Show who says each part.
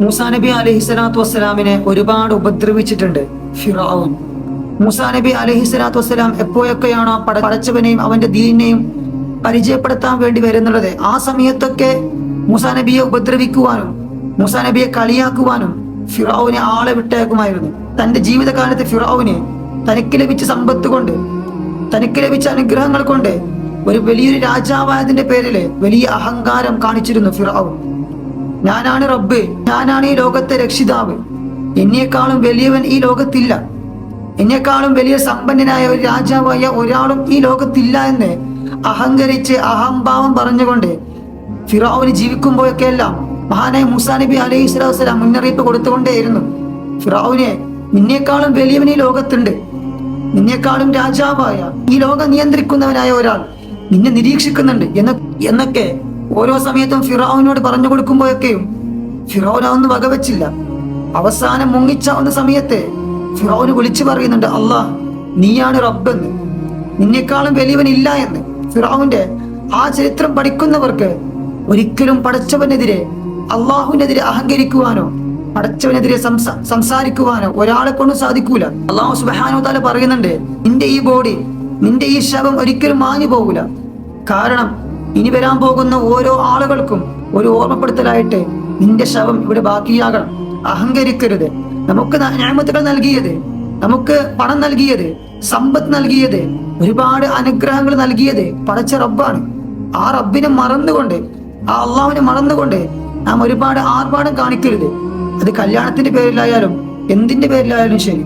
Speaker 1: മൂസാ നബി അലഹി സ്വലാത്തു വസ്സലാമിനെ ഒരുപാട് ഉപദ്രവിച്ചിട്ടുണ്ട്. ഫിറാവൻ മൂസാ നബി അലഹി സ്വലാത്തു വസ്സലാം എപ്പോഴൊക്കെയാണോ പട പടച്ചവനെയും അവന്റെ ദീനിനെയും പരിചയപ്പെടുത്താൻ വേണ്ടി വരുന്നുള്ളത് ആ സമയത്തൊക്കെ മൂസാ നബിയെ ഉപദ്രവിക്കുവാനും മൂസാ നബിയെ കളിയാക്കുവാനും ഫിറാവിനെ ആളെ വിട്ടേക്കുമായിരുന്നു. തന്റെ ജീവിതകാലത്ത് ഫിറാവുന് തനിക്ക് ലഭിച്ച സമ്പത്ത് കൊണ്ട് തനിക്ക് ലഭിച്ച അനുഗ്രഹങ്ങൾ കൊണ്ട് ഒരു വലിയൊരു രാജാവായതിന്റെ പേരിൽ വലിയ അഹങ്കാരം കാണിച്ചിരുന്നു ഫിറാവുൻ ഞാനാണ് റബ്ബ്. ഞാനാണ് ഈ ലോകത്തെ രക്ഷിതാവ്. എന്നെക്കാളും വലിയവൻ ഈ ലോകത്തില്ല. എന്നെക്കാളും വലിയ സമ്പന്നനായ ഒരു രാജാവായ ഒരാളും ഈ ലോകത്തില്ല എന്ന് അഹങ്കരിച്ച് അഹംഭാവം പറഞ്ഞുകൊണ്ട് ഫിറാവിന് ജീവിക്കുമ്പോഴൊക്കെയെല്ലാം മഹാനായ മുസാ നബി അലൈഹി സ്വലാഹു വസ്സലാം മുന്നറിയിപ്പ് കൊടുത്തുകൊണ്ടേയിരുന്നു. ഫിറാവിനെ നിന്നേക്കാളും വലിയവൻ ഈ ലോകത്തുണ്ട്. നിന്നേക്കാളും രാജാവായ ഈ ലോകം നിയന്ത്രിക്കുന്നവനായ ഒരാൾ നിന്നെ നിരീക്ഷിക്കുന്നുണ്ട് എന്ന എന്നൊക്കെ ഓരോ സമയത്തും ഫിറാവിനോട് പറഞ്ഞു കൊടുക്കുമ്പോഴൊക്കെയും ഫിറോന ഒന്നും വകവെച്ചില്ല. അവസാനം മുങ്ങിച്ചാവുന്ന സമയത്ത് ഫിറോന് വിളിച്ചു പറയുന്നുണ്ട് അല്ലാ നീയാണ് റബ്ബെന്ന്. നിന്നെക്കാളും വലിയവൻ ഇല്ല എന്ന്. ഫിറാവിന്റെ ആ ചരിത്രം പഠിക്കുന്നവർക്ക് ഒരിക്കലും പടച്ചവനെതിരെ അള്ളാഹുവിനെതിരെ അഹങ്കരിക്കുവാനോ പടച്ചവനെതിരെ സംസാ സംസാരിക്കുവാനോ ഒരാളെ കൊണ്ടും സാധിക്കൂല. അള്ളാഹു സുബാനോ താല പറയുന്നുണ്ട് നിന്റെ ഈ ബോഡി നിന്റെ ഈ ശവം ഒരിക്കലും മാഞ്ഞു പോകൂല കാരണം ഇനി വരാൻ പോകുന്ന ഓരോ ആളുകൾക്കും ഒരു ഓർമ്മപ്പെടുത്തലായിട്ട് നിന്റെ ശവം ഇവിടെ ബാക്കിയാകണം. അഹങ്കരിക്കരുത്. നമുക്ക് ഞാമത്തുകൾ നൽകിയത് നമുക്ക് പണം നൽകിയത് സമ്പത്ത് നൽകിയത് ഒരുപാട് അനുഗ്രഹങ്ങൾ നൽകിയത് പടച്ച റബ്ബാണ്. ആ റബ്ബിനെ മറന്നുകൊണ്ട് ആ അള്ളാവിനെ മറന്നുകൊണ്ട് നാം ഒരുപാട് ആർഭാടം കാണിക്കരുത്. അത് കല്യാണത്തിന്റെ പേരിലായാലും എന്തിന്റെ പേരിലായാലും ശരി.